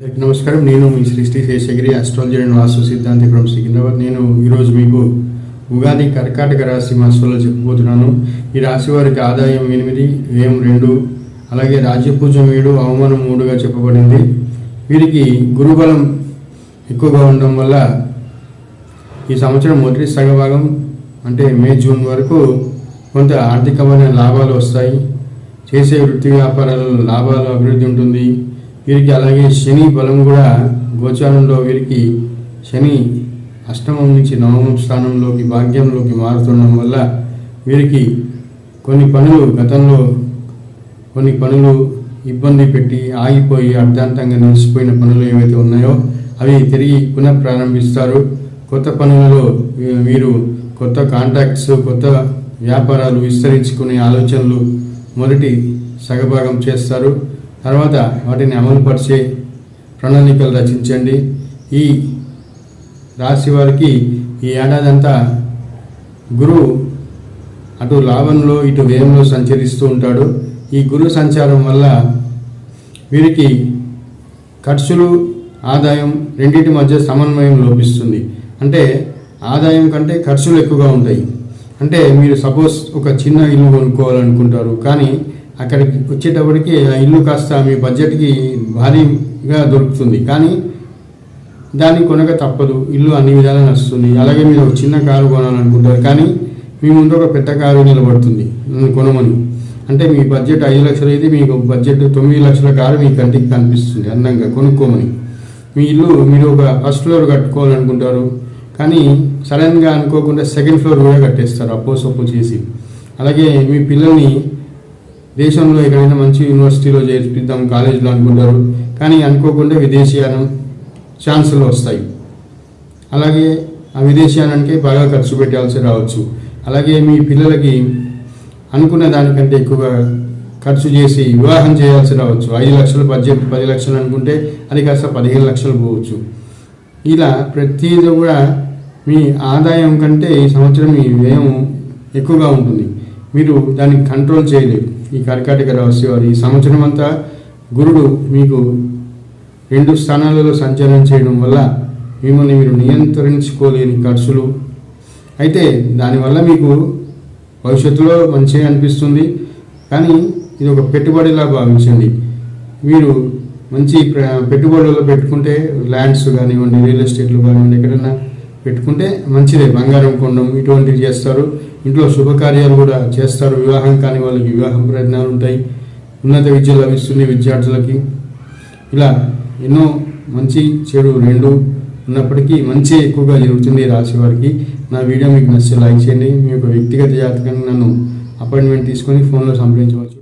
అందరికీ నమస్కారం. నేను మీ సృష్టి శేషగిరి అస్ట్రాలజీ అండ్ వాస్తు సిద్ధాంతి ఫ్రమ్ సికింద్రాబాద్. నేను ఈరోజు మీకు ఉగాది కర్కాటక రాశి మాసంలో చెప్పబోతున్నాను. ఈ రాశి వారికి ఆదాయం ఎనిమిది వ్యయం రెండు అలాగే రాజ్యపూజం ఏడు అవమానం మూడుగా చెప్పబడింది. వీరికి గురుబలం ఎక్కువగా ఉండడం వల్ల ఈ సంవత్సరం మొదటి సగభాగం అంటే మే జూన్ వరకు కొంత ఆర్థికమైన లాభాలు వస్తాయి. చేసే వృత్తి వ్యాపారాలలో లాభాలు అభివృద్ధి ఉంటుంది. వీరికి అలాగే శని బలం కూడా గోచారంలో వీరికి శని అష్టమం నుంచి నవమం స్థానంలోకి భాగ్యంలోకి మారుతుండడం వల్ల వీరికి కొన్ని పనులు గతంలో కొన్ని పనులు ఇబ్బంది పెట్టి ఆగిపోయి అర్ధాంతంగా నిలిచిపోయిన పనులు ఏవైతే ఉన్నాయో అవి తిరిగి పునః ప్రారంభిస్తారు. కొత్త పనులలో వీరు కొత్త కాంటాక్ట్స్ కొత్త వ్యాపారాలు విస్తరించుకునే ఆలోచనలు మొదటి సగభాగం చేస్తారు. తర్వాత వాటిని అమలుపరిచే ప్రణాళికలు రచించండి. ఈ రాశి వారికి ఈ ఏడాది అంతా గురువు అటు లాభంలో ఇటు వ్యయంలో సంచరిస్తూ ఉంటాడు. ఈ గురు సంచారం వల్ల వీరికి ఖర్చులు ఆదాయం రెండింటి మధ్య సమన్వయం లోపిస్తుంది. అంటే ఆదాయం కంటే ఖర్చులు ఎక్కువగా ఉంటాయి. అంటే మీరు సపోజ్ ఒక చిన్న ఇల్లు కొనుక్కోవాలనుకుంటారు. కానీ అక్కడికి వచ్చేటప్పటికి ఆ ఇల్లు కాస్త మీ బడ్జెట్కి భారీగా దొరుకుతుంది. కానీ దాన్ని కొనక తప్పదు. ఇల్లు అన్ని విధాలు నడుస్తుంది. అలాగే మీరు ఒక చిన్న కారు కొనాలనుకుంటారు. కానీ మీ ముందు ఒక పెద్ద కారు నిలబడుతుంది. నన్ను కొనమని. అంటే మీ బడ్జెట్ ఐదు లక్షలు అయితే మీకు బడ్జెట్ తొమ్మిది లక్షల కారు మీ కంటికి కనిపిస్తుంది. అందంగా కొనుక్కోమని. మీ ఇల్లు మీరు ఒక ఫస్ట్ ఫ్లోర్ కట్టుకోవాలనుకుంటారు. కానీ సడన్గా అనుకోకుండా సెకండ్ ఫ్లోర్ కూడా కట్టేస్తారు. అప్పో సొప్పు చేసి. అలాగే మీ పిల్లల్ని దేశంలో ఎక్కడైనా మంచి యూనివర్సిటీలో చేర్పిద్దాం కాలేజీలో అనుకుంటారు. కానీ అనుకోకుండా విదేశీయానం ఛాన్సులు వస్తాయి. అలాగే ఆ విదేశీయానానికి బాగా ఖర్చు పెట్టాల్సి రావచ్చు. అలాగే మీ పిల్లలకి అనుకున్న దానికంటే ఎక్కువగా ఖర్చు చేసి వివాహం చేయాల్సి రావచ్చు. ఐదు లక్షలు బడ్జెట్ పది లక్షలు అనుకుంటే అది కాస్త పదిహేను లక్షలు పోవచ్చు. ఇలా ప్రతిదీ కూడా మీ ఆదాయం కంటే ఈ సంవత్సరం మీ వ్యయం ఎక్కువగా ఉంటుంది. మీరు దాన్ని కంట్రోల్ చేయలేరు. ఈ కర్కాటక రాశి వారు ఈ సంవత్సరం అంతా గురుడు మీకు రెండు స్థానాలలో సంచారం చేయడం వల్ల మిమ్మల్ని మీరు నియంత్రించుకోలేని ఖర్చులు. అయితే దానివల్ల మీకు భవిష్యత్తులో మంచిగా అనిపిస్తుంది. కానీ ఇది ఒక పెట్టుబడిలా భావించండి. మీరు మంచి ప్ర- పెట్టుకుంటే ల్యాండ్స్ కానివ్వండి రియల్ ఎస్టేట్లు కానివ్వండి ఎక్కడన్నా పెట్టుకుంటే మంచిదే. బంగారం కొండం ఇటువంటివి చేస్తారు. ఇంట్లో శుభకార్యాలు కూడా చేస్తారు. వివాహం కాని వాళ్ళకి వివాహం ప్రయత్నాలు ఉంటాయి. ఉన్నత విద్య లభిస్తుంది విద్యార్థులకి. ఇలా ఎన్నో మంచి చెడు రెండు ఉన్నప్పటికీ మంచి ఎక్కువగా జరుగుతుంది రాశి వారికి. నా వీడియో మీకు నచ్చితే లైక్ చేయండి. మీ యొక్క వ్యక్తిగత జాతకాన్ని నన్ను అపాయింట్మెంట్ తీసుకొని ఫోన్లో సంప్రదించవచ్చు.